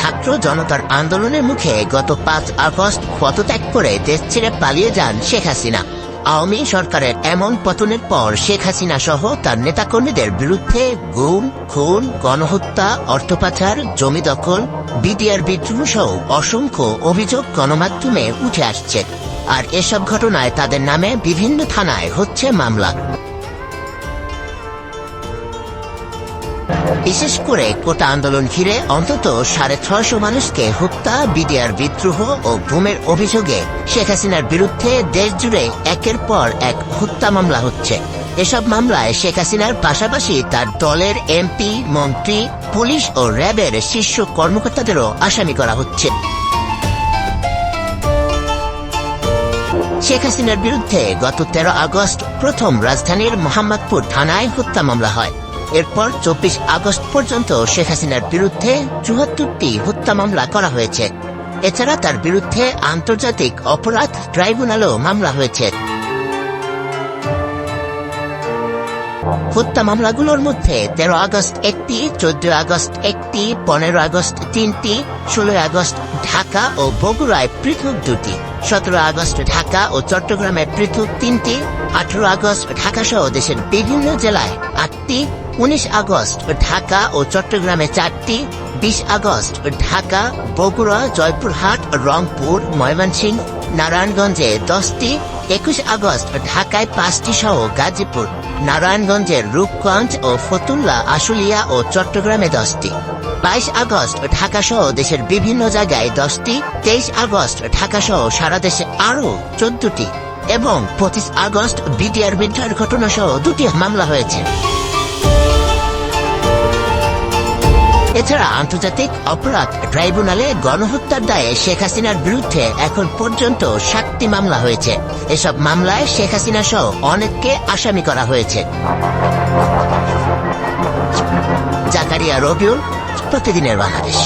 ছাত্র জনতার আন্দোলনের মুখে গত পাঁচ আগস্ট পদত্যাগ করে দেশ ছেড়ে পালিয়ে যান শেখ হাসিনা। আওয়ামী সরকারের এমন পতনের পর শেখ হাসিনা সহ তার নেতাকর্মীদের বিরুদ্ধে গুম, খুন, গণহত্যা অর্থ পাচার জমি দখল, বিডিআর বিদ্রোহ সহ অসংখ্য অভিযোগ গণমাধ্যমে উঠে আসছে। আর এসব ঘটনায় তাদের নামে বিভিন্ন থানায় হচ্ছে মামলা। বিশেষ করে কোটা আন্দোলন ঘিরে অন্তত সাড়ে ছয়শো মানুষকে হত্যা, বিডিআর বিদ্রোহ ও গুমের অভিযোগে শেখ হাসিনার বিরুদ্ধে দেশ জুড়ে একের পর এক হত্যা মামলা হচ্ছে। এসব মামলায় শেখ হাসিনার পাশাপাশি তার দলের এমপি, মন্ত্রী, পুলিশ ও র্যাবের শীর্ষ কর্মকর্তাদেরও আসামি করা হচ্ছে। শেখ হাসিনার বিরুদ্ধে গত তেরো আগস্ট প্রথম রাজধানীর মোহাম্মদপুর থানায় হত্যা মামলা হয়। এরপর চব্বিশ আগস্ট পর্যন্ত শেখ হাসিনার বিরুদ্ধে চুয়াত্তরটি হত্যা মামলা করা হয়েছে। এছাড়া তার বিরুদ্ধে আন্তর্জাতিক অপরাধ ট্রাইব্যুনালও মামলা হয়েছে। হত্যা মামলাগুলোর মধ্যে তেরো আগস্ট একটি, চোদ্দ আগস্ট একটি, পনেরো আগস্ট তিনটি, ষোলো আগস্ট ঢাকা ও বগুড়ায় পৃথক দুটি, সতেরো আগস্ট ঢাকা ও চট্টগ্রামে পৃথক তিনটি, আঠারো আগস্ট ঢাকা সহ দেশের বিভিন্ন জেলায় আটটি উনিশ আগস্ট, ঢাকা ও চট্টগ্রামে চারটি। বিশ আগস্ট, ঢাকা, বগুড়া, জয়পুরহাট, রংপুর, ময়মনসিংহ, নারায়ণগঞ্জে দশটি। একুশ আগস্ট, ঢাকায় পাঁচটি সহ গাজীপুর নারায়ণগঞ্জের রূপগঞ্জ ও ফতুল্লা, আশুলিয়া ও চট্টগ্রামে দশটি। বাইশ আগস্ট, ঢাকা সহ দেশের বিভিন্ন জায়গায় দশটি। তেইশ আগস্ট, ঢাকা সহ সারা দেশে আরও চোদ্দটি। এবং পঁচিশ আগস্ট বিটিআর বিদ্যার ঘটনা সহ দুটি মামলা হয়েছে। এছাড়া আন্তর্জাতিক অপরাধ ট্রাইব্যুনালে গণহত্যার দায়ে শেখ হাসিনার বিরুদ্ধে এখন পর্যন্ত সাতটি মামলা হয়েছে। এসব মামলায় শেখ হাসিনা সহ অনেককে আসামি করা হয়েছে। জাকারিয়া রবিউল, প্রতিদিনের বাংলাদেশ।